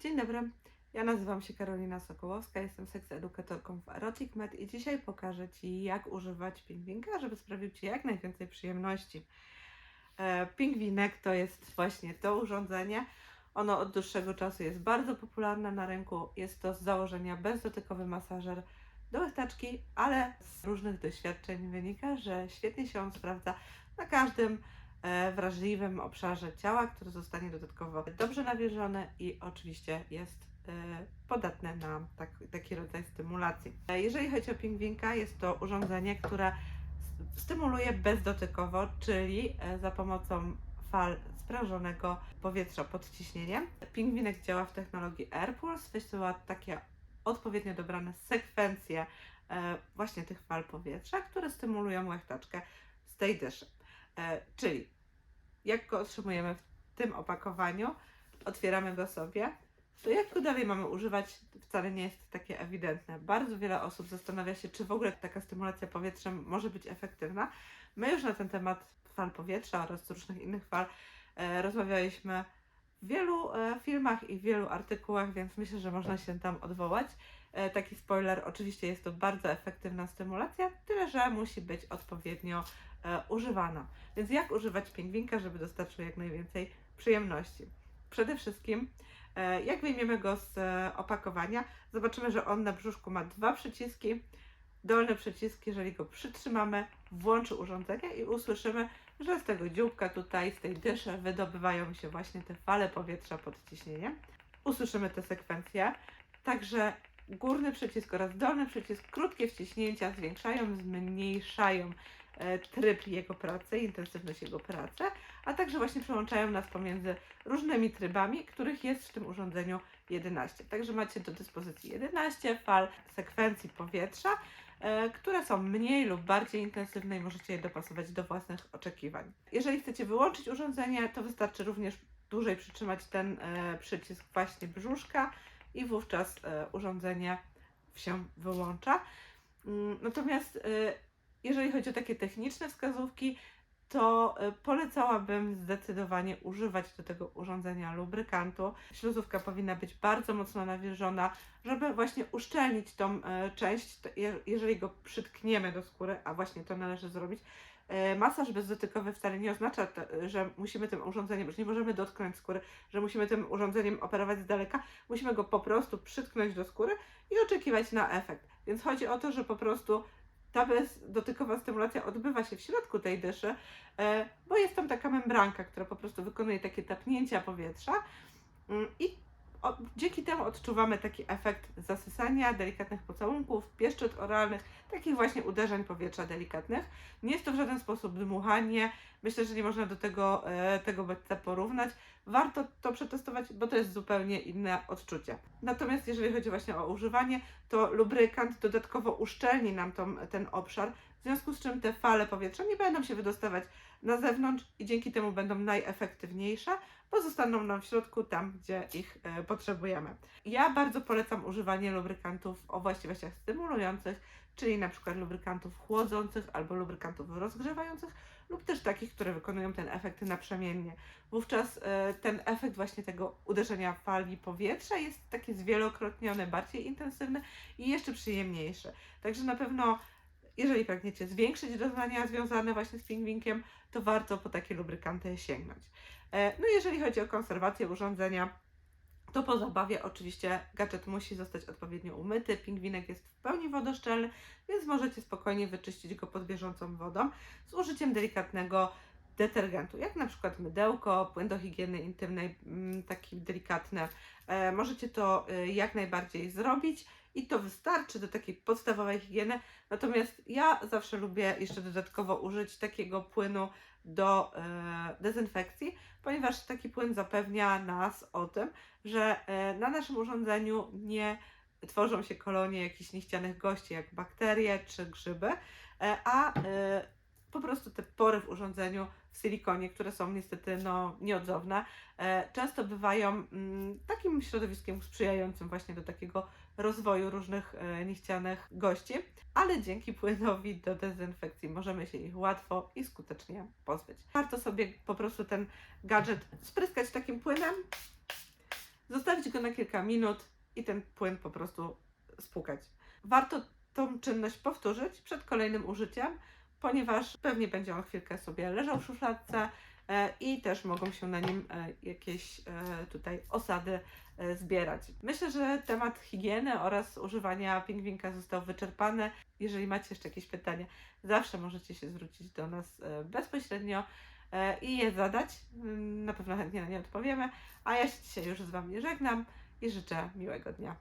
Dzień dobry, ja nazywam się Karolina Sokołowska, jestem seksedukatorką w Erotic Med i dzisiaj pokażę Ci, jak używać pingwinka, żeby sprawił Ci jak najwięcej przyjemności. E, Pingwinek to jest właśnie to urządzenie. Ono od dłuższego czasu jest bardzo popularne na rynku. Jest to z założenia bezdotykowy masażer do łechtaczki, ale z różnych doświadczeń wynika, że świetnie się on sprawdza na każdym wrażliwym obszarze ciała, który zostanie dodatkowo dobrze nawilżony i oczywiście jest e, podatne na tak, taki rodzaj stymulacji. E, Jeżeli chodzi o pingwinka, jest to urządzenie, które stymuluje bezdotykowo, czyli e, za pomocą fal sprężonego powietrza pod ciśnieniem. Pingwinek działa w technologii AirPulse, wysyła takie odpowiednio dobrane sekwencje e, właśnie tych fal powietrza, które stymulują łechtaczkę z tej dyszy. E, czyli jak go otrzymujemy w tym opakowaniu, otwieramy go sobie, to jak go dalej mamy używać, wcale nie jest takie ewidentne. Bardzo wiele osób zastanawia się, czy w ogóle taka stymulacja powietrzem może być efektywna. My już na ten temat fal powietrza oraz różnych innych fal e, rozmawialiśmy w wielu e, filmach i w wielu artykułach, więc myślę, że można się tam odwołać. E, taki spoiler, oczywiście jest to bardzo efektywna stymulacja, tyle że musi być odpowiednio e, używana. Więc jak używać pingwinka, żeby dostarczył jak najwięcej przyjemności? Przede wszystkim, jak wyjmiemy go z opakowania, zobaczymy, że on na brzuszku ma dwa przyciski. Dolny przycisk, jeżeli go przytrzymamy, włączy urządzenie i usłyszymy, że z tego dzióbka tutaj, z tej dyszy wydobywają się właśnie te fale powietrza pod ciśnieniem. Usłyszymy te sekwencje. Także górny przycisk oraz dolny przycisk, krótkie wciśnięcia zwiększają, zmniejszają e, tryb jego pracy, intensywność jego pracy, a także właśnie przełączają nas pomiędzy różnymi trybami, których jest w tym urządzeniu 11. Także macie do dyspozycji 11 fal sekwencji powietrza, które są mniej lub bardziej intensywne i możecie je dopasować do własnych oczekiwań. Jeżeli chcecie wyłączyć urządzenie, to wystarczy również dłużej przytrzymać ten e, przycisk właśnie brzuszka i wówczas e, urządzenie się wyłącza. Mm, Natomiast e, jeżeli chodzi o takie techniczne wskazówki, to e, polecałabym zdecydowanie używać do tego urządzenia lubrykantu. Śluzówka powinna być bardzo mocno nawilżona, żeby właśnie uszczelnić tą e, część. Jeżeli go przytkniemy do skóry, a właśnie to należy zrobić, e, masaż bezdotykowy wcale nie oznacza, że musimy tym urządzeniem, że nie możemy dotknąć skóry, że musimy tym urządzeniem operować z daleka. Musimy go po prostu przytknąć do skóry i oczekiwać na efekt. Więc chodzi o to, że po prostu ta bezdotykowa stymulacja odbywa się w środku tej dyszy, e, bo jest tam taka membranka, która po prostu wykonuje takie tapnięcia powietrza mm, i o, dzięki temu odczuwamy taki efekt zasysania, delikatnych pocałunków, pieszczot oralnych, takich właśnie uderzeń powietrza delikatnych. Nie jest to w żaden sposób dmuchanie. Myślę, że nie można do tego, e, tego bodźca porównać. Warto to przetestować, bo to jest zupełnie inne odczucie. Natomiast jeżeli chodzi właśnie o używanie, to lubrykant dodatkowo uszczelni nam tą, ten obszar, w związku z czym te fale powietrza nie będą się wydostawać na zewnątrz i dzięki temu będą najefektywniejsze, bo zostaną nam w środku tam, gdzie ich e, potrzebujemy. Ja bardzo polecam używanie lubrykantów o właściwościach stymulujących, czyli na przykład lubrykantów chłodzących albo lubrykantów rozgrzewających, lub też takich, które wykonują ten efekt naprzemiennie. Wówczas e, ten efekt właśnie tego uderzenia fali powietrza jest taki zwielokrotniony, bardziej intensywny i jeszcze przyjemniejszy. Także na pewno, jeżeli pragniecie zwiększyć doznania związane właśnie z pingwinkiem, to warto po takie lubrykanty sięgnąć. E, No jeżeli chodzi o konserwację urządzenia, to po zabawie oczywiście gadżet musi zostać odpowiednio umyty. Pingwinek jest w pełni wodoszczelny, więc możecie spokojnie wyczyścić go pod bieżącą wodą z użyciem delikatnego detergentu, jak na przykład mydełko, płyn do higieny intymnej, mm, taki delikatny. E, możecie to e, jak najbardziej zrobić i to wystarczy do takiej podstawowej higieny. Natomiast ja zawsze lubię jeszcze dodatkowo użyć takiego płynu do e, dezynfekcji, ponieważ taki płyn zapewnia nas o tym, że e, na naszym urządzeniu nie tworzą się kolonie jakichś niechcianych gości, jak bakterie czy grzyby, e, a po prostu te pory w urządzeniu w silikonie, które są niestety no, nieodzowne, często bywają mm, takim środowiskiem sprzyjającym właśnie do takiego rozwoju różnych e, niechcianych gości, ale dzięki płynowi do dezynfekcji możemy się ich łatwo i skutecznie pozbyć. Warto sobie po prostu ten gadżet spryskać takim płynem, zostawić go na kilka minut i ten płyn po prostu spłukać. Warto tą czynność powtórzyć przed kolejnym użyciem, ponieważ pewnie będzie on chwilkę sobie leżał w szufladce i też mogą się na nim e, jakieś e, tutaj osady e, zbierać. Myślę, że temat higieny oraz używania pingwinka został wyczerpany. Jeżeli macie jeszcze jakieś pytania, zawsze możecie się zwrócić do nas e, bezpośrednio e, i je zadać. Mm, Na pewno chętnie na nie odpowiemy. A ja się dzisiaj już z Wami żegnam i życzę miłego dnia.